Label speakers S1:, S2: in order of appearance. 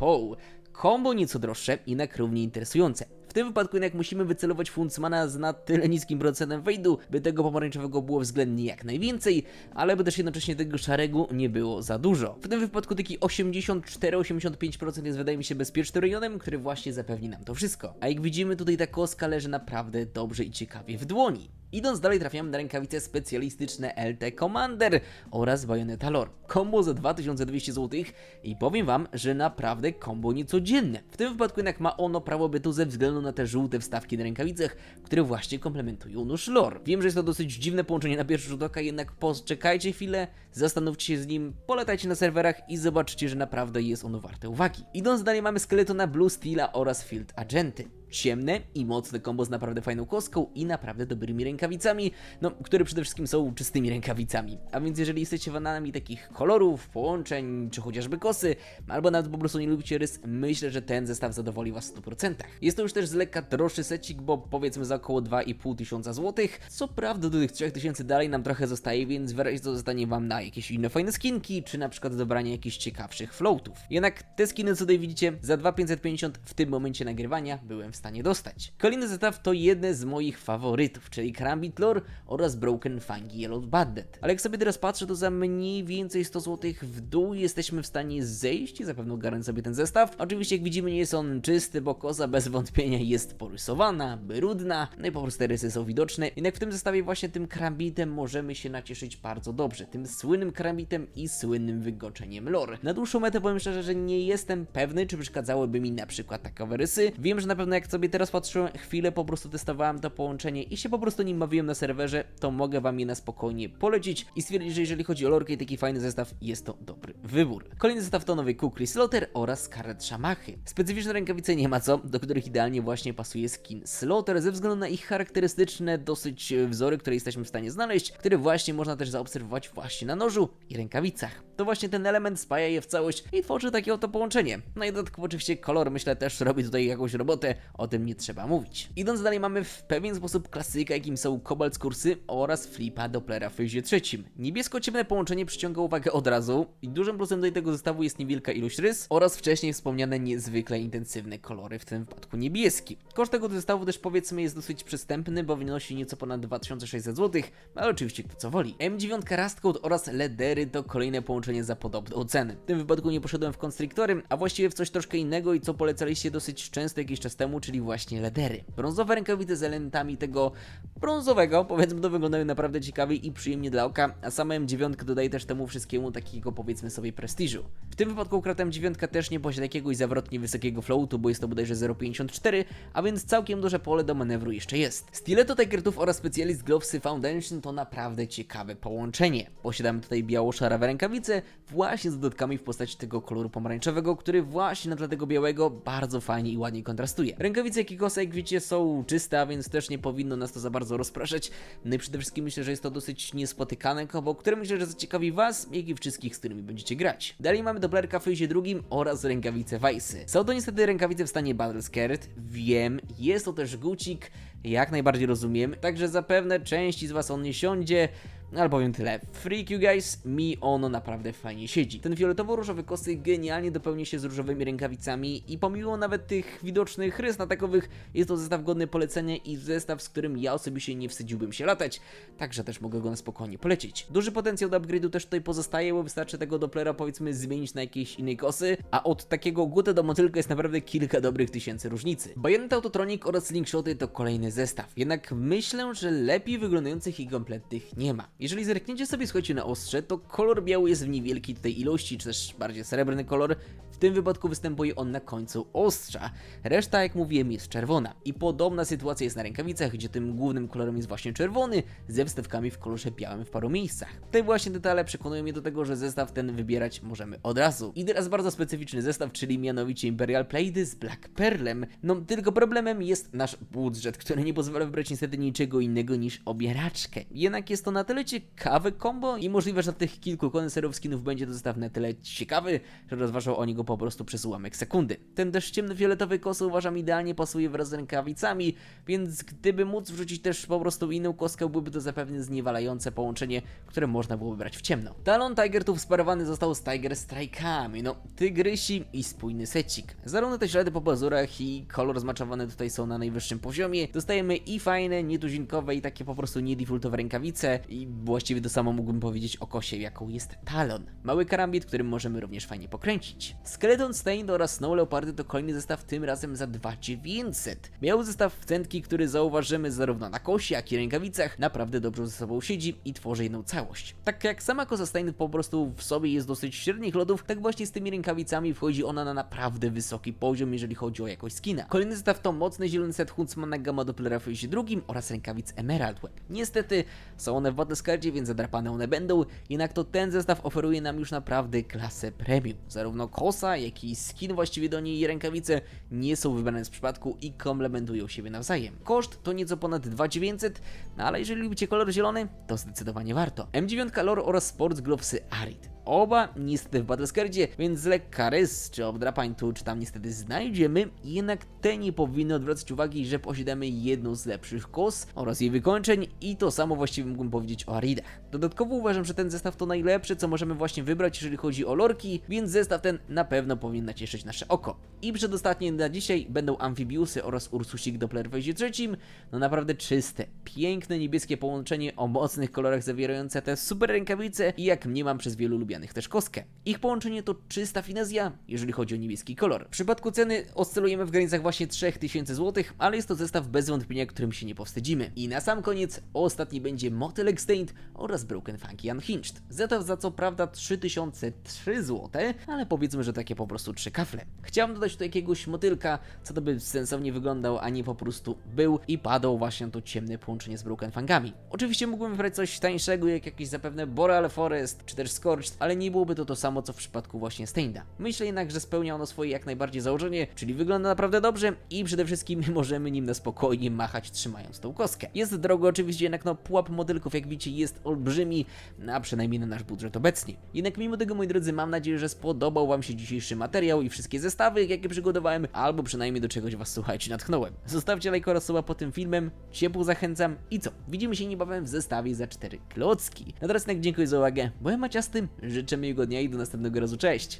S1: Poe. Kombo nieco droższe, jednak równie interesujące. W tym wypadku jednak musimy wycelować Funtsmana z na tyle niskim procentem wejdu, by tego pomarańczowego było względnie jak najwięcej, ale by też jednocześnie tego szarego nie było za dużo. W tym wypadku taki 84-85% jest wydaje mi się bezpiecznym rejonem, który właśnie zapewni nam to wszystko. A jak widzimy tutaj ta kostka leży naprawdę dobrze i ciekawie w dłoni. Idąc dalej trafiamy na rękawice specjalistyczne LT Commander oraz Bayonetta Lore. Kombo za 2200 zł i powiem wam, że naprawdę kombo niecodzienne. W tym wypadku jednak ma ono prawo bytu ze względu na te żółte wstawki na rękawicach, które właśnie komplementują nóż Lore. Wiem, że jest to dosyć dziwne połączenie na pierwszy rzut oka, jednak poczekajcie chwilę, zastanówcie się z nim, poletajcie na serwerach i zobaczycie, że naprawdę jest ono warte uwagi. Idąc dalej mamy Skeletona Blue Steela oraz Field Agenty ciemne i mocne kombo z naprawdę fajną kostką i naprawdę dobrymi rękawicami, no, które przede wszystkim są czystymi rękawicami. A więc jeżeli jesteście fanami takich kolorów, połączeń, czy chociażby kosy, albo nawet po prostu nie lubicie rys, myślę, że ten zestaw zadowoli Was w 100%. Jest to już też z lekka droższy secik, bo powiedzmy za około 2,5 tysiąca złotych. Co prawda do tych 3000 dalej nam trochę zostaje, więc wyraźnie to zostanie Wam na jakieś inne fajne skinki, czy na przykład dobranie jakichś ciekawszych floatów. Jednak te skiny, co tutaj widzicie, za 2,550 w tym momencie nagrywania byłem w stanie dostać. Kolejny zestaw to jedne z moich faworytów, czyli Krambit Lore oraz Broken Fangi Yellow Bandit. Ale jak sobie teraz patrzę, to za mniej więcej 100 zł w dół jesteśmy w stanie zejść i zapewne ogarnąć sobie ten zestaw. Oczywiście jak widzimy nie jest on czysty, bo koza bez wątpienia jest porysowana, brudna, no i po prostu te rysy są widoczne. Jednak w tym zestawie właśnie tym Krambitem możemy się nacieszyć bardzo dobrze. Tym słynnym Krambitem i słynnym wygoczeniem lore. Na dłuższą metę powiem szczerze, że nie jestem pewny, czy przeszkadzałyby mi na przykład takowe rysy. Wiem, że na pewno jak sobie teraz patrzyłem, chwilę po prostu testowałem to połączenie i się po prostu nim bawiłem na serwerze, to mogę wam je na spokojnie polecić i stwierdzić, że jeżeli chodzi o lorkę i taki fajny zestaw, jest to dobry wybór. Kolejny zestaw to nowy Kukli Slaughter oraz Scarlet Shamachy. Specyficzne rękawice nie ma co, do których idealnie właśnie pasuje skin Slaughter ze względu na ich charakterystyczne dosyć wzory, które jesteśmy w stanie znaleźć, które właśnie można też zaobserwować właśnie na nożu i rękawicach. To właśnie ten element spaja je w całość i tworzy takie oto połączenie. No i dodatkowo oczywiście kolor myślę też robi tutaj jakąś robotę, o tym nie trzeba mówić. Idąc dalej mamy w pewien sposób klasyka, jakim są Cobalt z kursy oraz Flipa Dopplera w fazie trzecim. Niebiesko-ciemne połączenie przyciąga uwagę od razu i dużym plusem do tego zestawu jest niewielka ilość rys oraz wcześniej wspomniane niezwykle intensywne kolory, w tym wypadku niebieski. Koszt tego zestawu też powiedzmy jest dosyć przystępny, bo wynosi nieco ponad 2600 zł, ale oczywiście kto co woli. M9 Rust Code oraz Ledery to kolejne połączenie za podobną cenę. W tym wypadku nie poszedłem w konstryktory, a właściwie w coś troszkę innego i co polecaliście dosyć często jakiś czas temu, czyli właśnie ledery. Brązowe rękawice z elementami tego brązowego, powiedzmy to wyglądają naprawdę ciekawie i przyjemnie dla oka, a sama M9 dodaje też temu wszystkiemu takiego powiedzmy sobie prestiżu. W tym wypadku akurat M9 też nie posiada jakiegoś zawrotnie wysokiego floatu, bo jest to bodajże 0,54, a więc całkiem duże pole do manewru jeszcze jest. Stiletto Tigertooth oraz Specialist Glovesy Foundation to naprawdę ciekawe połączenie. Posiadamy tutaj biało-szarawe rękawice, właśnie z dodatkami w postaci tego koloru pomarańczowego, który właśnie na tle tego białego bardzo fajnie i ładnie kontrastuje. Rękawice Kikosa, jak widzicie, są czyste, a więc też nie powinno nas to za bardzo rozpraszać. No i przede wszystkim myślę, że jest to dosyć niespotykane kombo, które myślę, że zaciekawi Was, jak i wszystkich, z którymi będziecie grać. Dalej mamy Dopplerka w fazie drugim oraz rękawice Weissy. Są to niestety rękawice w stanie Battle Skirt, wiem, jest to też gucik, jak najbardziej rozumiem, także zapewne części z Was on nie siądzie, ale powiem tyle. Freak you guys, mi ono naprawdę fajnie siedzi. Ten fioletowo-różowy kosyk genialnie dopełnia się z różowymi rękawicami i pomimo nawet tych widocznych rys na takowych, jest to zestaw godny polecenia i zestaw, z którym ja osobiście nie wstydziłbym się latać, także też mogę go na spokojnie polecić. Duży potencjał do upgrade'u też tutaj pozostaje, bo wystarczy tego Dopplera powiedzmy zmienić na jakiejś innej kosy, a od takiego gutę do motylka jest naprawdę kilka dobrych tysięcy różnicy. Bayonet Autotronic oraz Slingshoty to kolejny zestaw, jednak myślę, że lepiej wyglądających i kompletnych nie ma. Jeżeli zerkniecie sobie słuchajcie na ostrze, to kolor biały jest w niewielkiej tutaj ilości, czy też bardziej srebrny kolor. Tym wypadku występuje on na końcu ostrza. Reszta, jak mówiłem, jest czerwona. I podobna sytuacja jest na rękawicach, gdzie tym głównym kolorem jest właśnie czerwony, ze wstawkami w kolorze białym w paru miejscach. Te właśnie detale przekonują mnie do tego, że zestaw ten wybierać możemy od razu. I teraz bardzo specyficzny zestaw, czyli mianowicie Imperial Plaidy z Black Pearlem. No, tylko problemem jest nasz budżet, który nie pozwala wybrać niestety niczego innego niż obieraczkę. Jednak jest to na tyle ciekawe combo i możliwe, że dla tych kilku koneserów skinów będzie to zestaw na tyle ciekawy, że rozważał oni go po prostu przez ułamek sekundy. Ten też ciemnofioletowy kos uważam idealnie pasuje wraz z rękawicami, więc gdyby móc wrzucić też po prostu inną kostkę, byłoby to zapewne zniewalające połączenie, które można byłoby brać w ciemno. Talon Tiger tu wsparowany został z Tiger Strike'ami, no tygrysi i spójny secik. Zarówno te ślady po pazurach i kolor zmaczowany tutaj są na najwyższym poziomie. Dostajemy i fajne, nietuzinkowe i takie po prostu niedefaultowe rękawice i właściwie to samo mógłbym powiedzieć o kosie, jaką jest Talon. Mały karambit, którym możemy również fajnie pokręcić. Skeleton Stained oraz Snow Leopardy to kolejny zestaw tym razem za 2900. Miał zestaw wcentki, który zauważymy zarówno na kosie, jak i rękawicach, naprawdę dobrze ze sobą siedzi i tworzy jedną całość. Tak jak sama kosa Stained po prostu w sobie jest dosyć średnich lodów, tak właśnie z tymi rękawicami wchodzi ona na naprawdę wysoki poziom, jeżeli chodzi o jakość skina. Kolejny zestaw to mocny zielony set Huntsmana Gamma Dopplera fazie drugim oraz rękawic Emerald Web. Niestety są one w Battlescardzie, więc zadrapane one będą, jednak to ten zestaw oferuje nam już naprawdę klasę premium. Zarówno kosa, jak i skin właściwie do niej i rękawice nie są wybrane z przypadku i komplementują siebie nawzajem. Koszt to nieco ponad 2900, no ale jeżeli lubicie kolor zielony, to zdecydowanie warto. M9 Lore oraz Sports Glovesy Arid. Oba niestety w Battlescardzie, więc lekka rys czy obdrapań tu czy tam niestety znajdziemy, jednak te nie powinny odwracać uwagi, że posiadamy jedną z lepszych kos oraz jej wykończeń i to samo właściwie mógłbym powiedzieć o Aridach. Dodatkowo uważam, że ten zestaw to najlepsze, co możemy właśnie wybrać, jeżeli chodzi o lorki, więc zestaw ten na pewno powinien nacieszyć nasze oko. I przedostatnie na dzisiaj będą Amphibiusy oraz Ursusik Doppler w trzecim, no naprawdę czyste, piękne niebieskie połączenie o mocnych kolorach zawierające te super rękawice i jak mniemam przez wielu lubianych też kostkę. Ich połączenie to czysta finezja, jeżeli chodzi o niebieski kolor. W przypadku ceny oscylujemy w granicach właśnie 3000 zł, ale jest to zestaw bez wątpienia, którym się nie powstydzimy. I na sam koniec ostatni będzie Motelek Stained oraz Broken Funky Unhinged. Zestaw za co prawda 3003 zł, ale powiedzmy, że takie po prostu trzy kafle. Chciałem dodać tu jakiegoś motylka, co to by sensownie wyglądał, a nie po prostu był i padał właśnie to ciemne połączenie z Broken Fangami. Oczywiście mógłbym wybrać coś tańszego, jak jakiś zapewne Boreal Forest, czy też Scorched, ale nie byłoby to to samo, co w przypadku właśnie Stainda. Myślę jednak, że spełnia ono swoje jak najbardziej założenie, czyli wygląda naprawdę dobrze i przede wszystkim możemy nim na spokojnie machać, trzymając tą kostkę. Jest drogo oczywiście, jednak no pułap motylków, jak widzicie, jest olbrzymi, a przynajmniej na nasz budżet obecnie. Jednak mimo tego, moi drodzy, mam nadzieję, że spodobał Wam się dzisiejszy materiał i wszystkie zestawy, jakie przygotowałem, albo przynajmniej do czegoś Was, słuchajcie, natchnąłem. Zostawcie lajka oraz suba pod tym filmem, ciepło zachęcam i co? Widzimy się niebawem w zestawie za 4 klocki. A teraz dziękuję za uwagę, byłem Maciastym, życzę miłego dnia i do następnego razu, cześć!